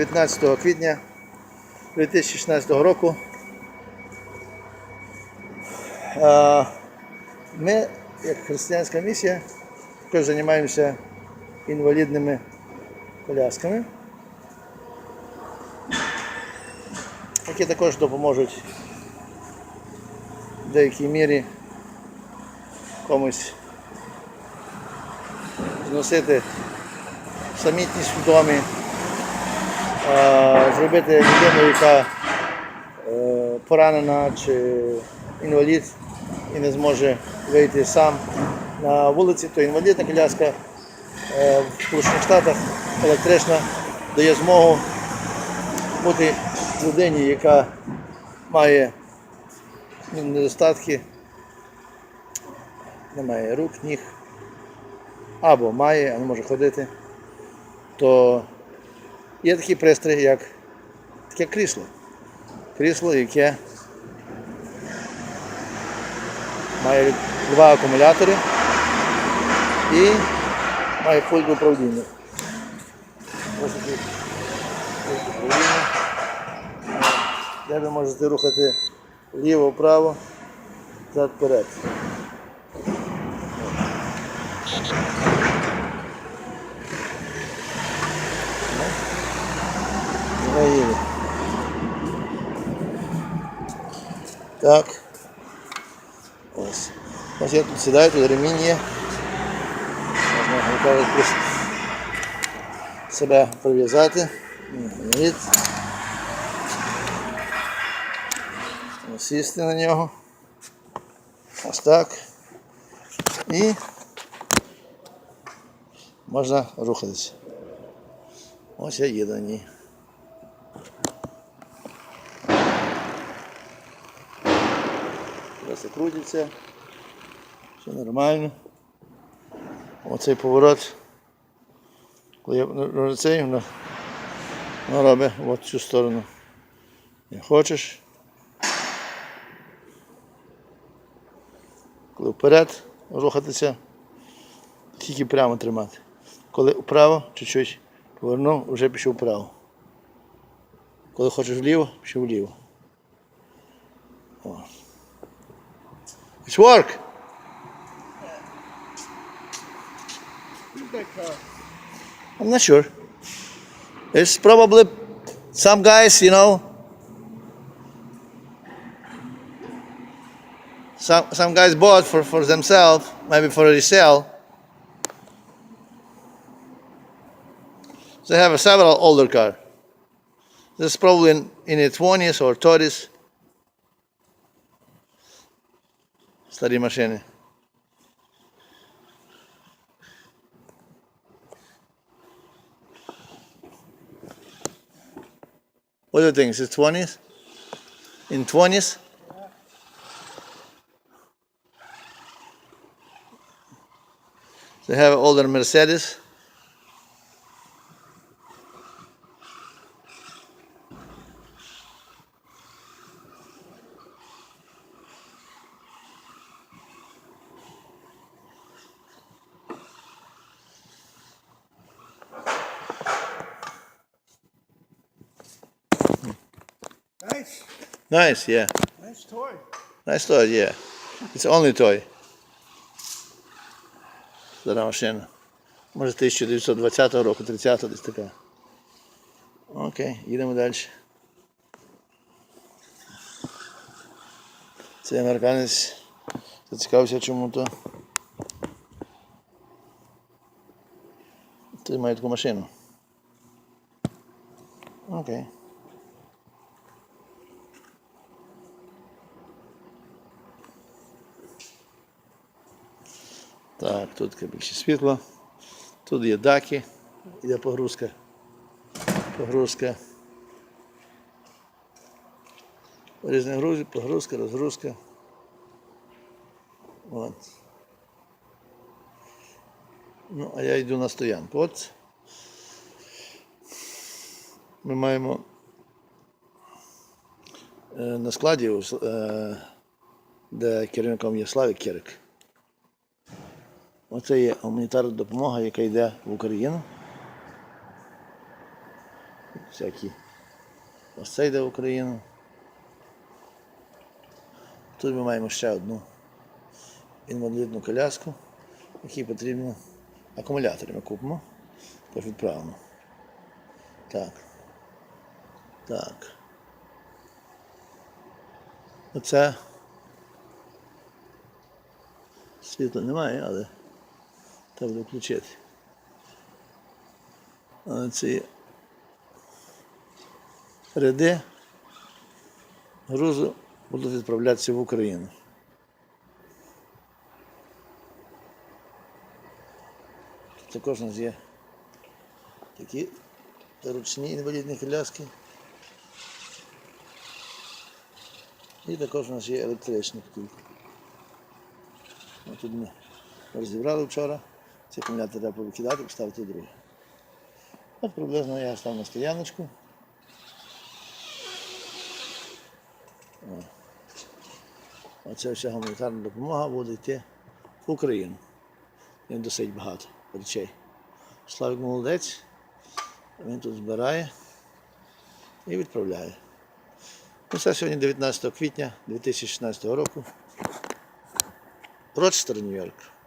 19 квітня 2016 року. Ми, як християнська місія, також займаємося інвалідними колясками, які також допоможуть в деякій мірі комусь зносити самітність в домі зробити людину, яка е, поранена чи інвалід і не зможе вийти сам на вулиці, то інвалідна коляска е, в Сполучених Штатах електрична дає змогу бути людині, яка має недостатки, не має рук, ніг, або має, а не може ходити, то Є такий пристрій, як таке крісло. Крісло, яке має два акумулятори і має пульт управління. Ось такий управління. Де ви можете рухати вліво-вправо, взад-вперед. Так. Ось. Ось я тут сідаю, тут ремінь є. Можна просто себе прив'язати. Сісти на нього. Ось так. І можна рухатися. Ось я їду на ній. Все крутиться. Все нормально. Оцей поворот. Коли я роблю цей, воно, воно робить в цю сторону. Не хочеш. Коли вперед рухатися, тільки прямо тримати. Коли вправо, чуть-чуть повернув, вже пішов вправо. Коли хочеш вліво, пішов вліво. О. It's work. I'm not sure. It's probably some guys, you know. Some some guys bought for, for themselves, maybe for resale. They have several older car. This is probably in, in its 20s or 30s. Старі машини. What do you think? Is it 20s? In 20s? They have older Mercedes. Nice, Nice, yeah. nice toy. Nice toy, yeah. It's only toy. Стара машина. Може 1920 року, 30 десь така. Окей, їдемо далі. Цей американець зацікавився чому-то. Ти має таку машину. Окей. Так, тут більше світло. Тут є даки, іде погрузка. Погрузка. Різні грузи, погрузка, розгрузка. От. Ну, а я йду на стоянку. От ми маємо е, на складі, е, де керівником є Славік Кірик. Оце є гуманітарна допомога, яка йде в Україну. Всякі. Ось це йде в Україну. Тут ми маємо ще одну інвалідну коляску, якій потрібно акумулятори ми купимо. Тож відправимо. Так. Так. Оце. Світла немає, але треба включити. Ці ряди грузу будуть відправлятися в Україну. Тут також у нас є такі ручні інвалідні коляски. І також у нас є електричні тільки. Тут ми розібрали вчора. Ці акумулятори треба повикидати, поставити другі. От приблизно я став на стояночку. О. Оця вся гуманітарна допомога буде йти в Україну. Він досить багато речей. Славик молодець. Він тут збирає і відправляє. Ну, це сьогодні 19 квітня 2016 року. Рочестер, Нью-Йорк.